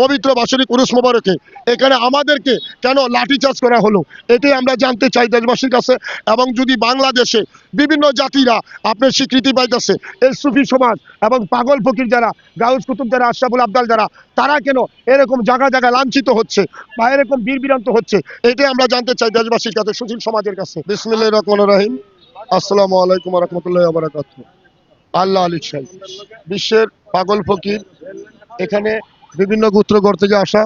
পবিত্র বাসরিক উরুস মোবারকে। এখানে আমাদেরকে কেন লাঠি লাঠিচার্জ করা হলো? এটাই আমরা জানতে চাই দেশবাসীর কাছে। এবং যদি বাংলাদেশে বিভিন্ন জাতিরা আপনার স্বীকৃতি পাইতেছে এর সুফি সমাজ এবং পাগল ফকির যারা, গাউস কুতুব যারা, আশরাফুল আবদাল যারা, তারা কেন এরকম জায়গা জায়গা লাঞ্ছিত হচ্ছে বা এরকম বীরবিরান্ত হচ্ছে? এটাই আমরা জানতে চাই দেশবাসীর কাছে সুশীল সমাজের কাছে। বিসমিল্লাহ রহমান রাহিম। আসসালামু আলাইকুম রহমতুল্লাহ বারাকাত আল্লাহ আলী সাহেব, বিশ্বের পাগল ফকির, এখানে বিভিন্ন গোত্রগড় থেকে আসা,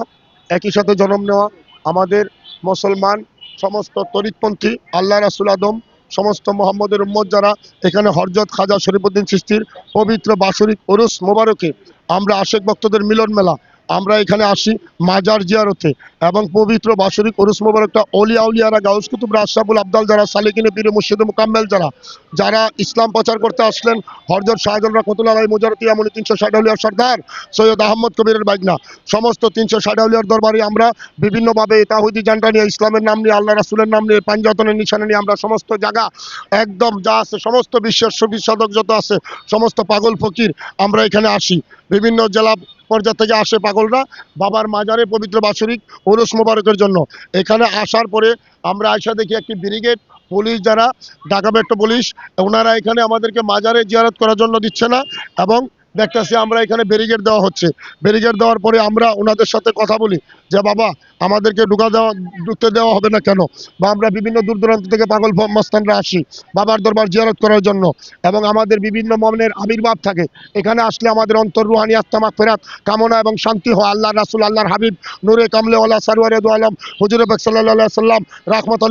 একই সাথে জন্ম নেওয়া আমাদের মুসলমান সমস্ত তরিতপন্থী, আল্লাহ রাসুল আদম, সমস্ত মোহাম্মদের উম্মত যারা এখানে হরজত খাজা শরীফুদ্দিন সৃষ্টির পবিত্র বাসরিক ওরুস মোবারকে আমরা আশেক ভক্তদের মিলন মেলা আমরা এখানে আসি মাজার জিয়ারতে এবং পবিত্র বাসরিক ওরস মোবারকটা অলিয়া উলিয়ারা গাউস কুতুবরা আশরাফুল আবদাল যারা, সালিকিনে পীর মুর্শিদ মুকাম্মেল যারা যারা ইসলাম প্রচার করতে আসলেন হরজর শাহজাল রহমতুল্লাহ আলাই মুজারতি আমলি তিনশো ষাট আউলিয়ার সর্দার সৈয়দ আহমদ কবিরের বাইকনা সমস্ত তিনশো ষাট আউলিয়ার দরবারে আমরা বিভিন্নভাবে তাহুদি জানটা নিয়ে, ইসলামের নাম নিয়ে, আল্লাহ রাসুলের নাম নিয়ে পাঞ্জাতনের নিশানা নিয়ে আমরা সমস্ত জায়গা, একদম যা আছে, সমস্ত বিশ্বের সবির সাধক যত আছে, সমস্ত পাগল ফকির আমরা এখানে আসি। বিভিন্ন জেলা পর্যায় থেকে আসে পাগলরা, বাবার মাজারে পবিত্র বাৎসরিক ওরস মোবারকের জন্য। এখানে আসার পরে আমরা আসা দেখি একটি ব্রিগেড, পুলিশ যারা, ঢাকা মেট্রো পুলিশ ওনারা এখানে আমাদেরকে মাজারে জিয়ারত করার জন্য দিচ্ছে না এবং দেখতেছি আমরা এখানে ব্যারিকেড দেওয়া হচ্ছে। ব্যারিকেড দেওয়ার পরে আমরা ওনাদের সাথে কথা বলি যে, বাবা, আমাদেরকে ঢুকা দেওয়া, ঢুকতে দেওয়া হবে না কেন? বা আমরা বিভিন্ন দূর দূরান্ত থেকে পাগল মস্তানরা আসি বাবার দরবার জিয়ারত করার জন্য এবং আমাদের বিভিন্ন মনের আবির্ভাব থাকে। এখানে আসলে আমাদের অন্তর রুহানি, আত্মা ফেরাত, কামনা এবং শান্তি হয়। আল্লাহ রাসুল, আল্লাহর হাবিব, নূরে কামলে আল্লাহ সারওয়ারে দু আলম, হুজুর বাক সাল্লাহ সাল্লাম রাহমত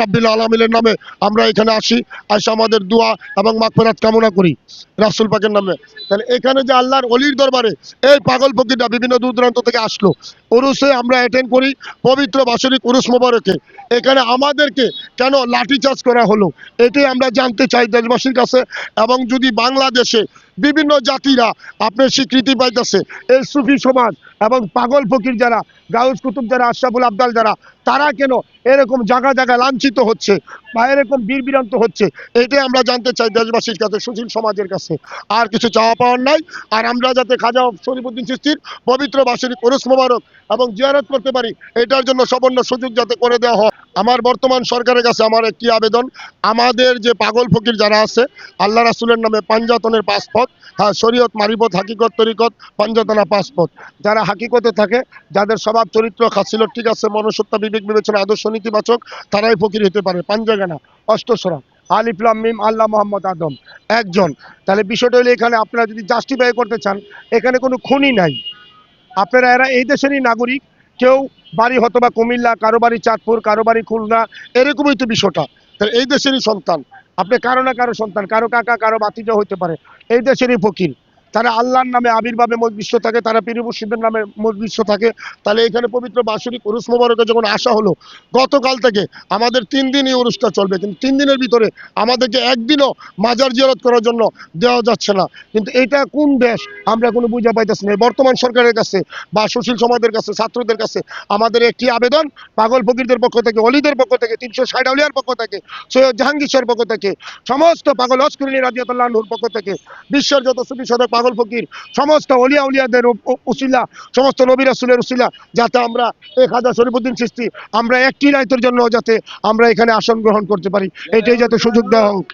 রাব্বিল আলমিনের নামে আমরা এখানে আসি, আসে আমাদের দোয়া এবং মাগফেরাত কামনা করি। রাসুল পাকের নামে তাহলে এখানে যে আল্লাহর অলির দরবারে এই পাগল ফকিরটা বিভিন্ন দূর দূরান্ত থেকে আসলো। উরুসে আমরা অ্যাটেন্ড করি পবিত্র বাসরিক উরুস মোবারকে। এখানে আমাদেরকে কেন লাঠি লাঠিচার্জ করা হলো? এটি আমরা জানতে চাই দেশবাসীর কাছে। এবং যদি বাংলাদেশে বিভিন্ন জাতিরা আপনার স্বীকৃতি পাইতেছে। এই সুফি সমাজ এবং পাগল ফকির যারা, গাউস কুতুব যারা, আশরাফুল আবদাল যারা, তারা কেন এরকম জায়গা জায়গা লাঞ্ছিত হচ্ছে বা এরকম বীরবিরান্ত হচ্ছে? এটাই আমরা জানতে চাই দেশবাসীর কাছে, সুশীল সমাজের কাছে। আর কিছু চাওয়া পাওয়ার নাই। আর আমরা যাতে খাজা শরীফুদ্দিন সৃষ্টির পবিত্র বাসরিক ওরস মোবারক এবং জিয়ারত করতে পারি, এটার জন্য সবর্ণ সুযোগ যাতে করে দেওয়া হয়। আমার বর্তমান সরকারের কাছে আমার একটি আবেদন, আমাদের যে পাগল ফকির যারা আছে, আল্লাহ রাসুলের নামে পাঞ্জাতনের পাসপথ হ্যাঁ শরীয়ত মারিপথ, হাকিকত তরিকত, পাঞ্জাতনা পাসপথ যারা হাকিকতে থাকে, যাদের স্বভাব, চরিত্র, খাসিলত ঠিক আছে, মনুষ্যত্ব, বিবেক বিবেচনা, আদর্শ নীতিবাচক, তারাই ফকির হতে পারে। পাঞ্জাগানা অষ্টসরা আলিফলাম মিম, আল্লাহ মোহাম্মদ, আদম। একজন। তাহলে বিষয়টা হলো এখানে আপনারা যদি জাস্টিফাই করতে চান, এখানে কোনো খুনি নাই। আপনারা, এরা এই দেশেরই নাগরিক। কেউ বাড়ি হয়তো বা কুমিল্লা, কারও বাড়ি চাঁদপুর, কারও বাড়ি খুলনা, এরকমই তো বিষয়টা। তাহলে এই দেশেরই সন্তান। আপনি কারও না কারও সন্তান কারও কাকা কারও বাতিজা হইতে পারে। এই দেশেরই ফকির। তারা আল্লাহর নামে আবির্ভাবে মজবিশ্ব থাকে, তারা পীর মুর্শিদের নামে মজবিশ্ব থাকে। তাহলে এখানে পবিত্র বাসরিক উরুস মোবারকে যখন আসা হলো, গতকাল থেকে আমাদের তিন দিনই উরুসটা চলবে। কিন্তু তিন দিনের ভিতরে আমাদেরকে একদিনও মাজার জিয়ারত করার জন্য দেওয়া যাচ্ছে না। কিন্তু এটা কোন দেশ? আমরা কোনো বুঝে পাইতেছি না। বর্তমান সরকারের কাছে বা সুশীল সমাজের কাছে, ছাত্রদের কাছে আমাদের একটি আবেদন, পাগল ফকিরদের পক্ষ থেকে, অলিদের পক্ষ থেকে, তিনশো ষাট আউলিয়ার পক্ষ থেকে, সৈয়দ জাহাঙ্গীর পক্ষ থেকে, সমস্ত পাগল হস্কুরিনী রাজিয়াতুল্লাহ নূর পক্ষ থেকে, বিশ্বের যত সদক পাগল ফকির, সমস্ত অলিয়া উলিয়াদের উসিলা, সমস্ত নবী রাসুলের উসিলা, যাতে আমরা এক হাজার শরীফুদ্দিন সৃষ্টি, আমরা একটি রায়তের জন্য যাতে আমরা এখানে আসন গ্রহণ করতে পারি। এটাই যাতে সুযোগ দেওয়া হোক।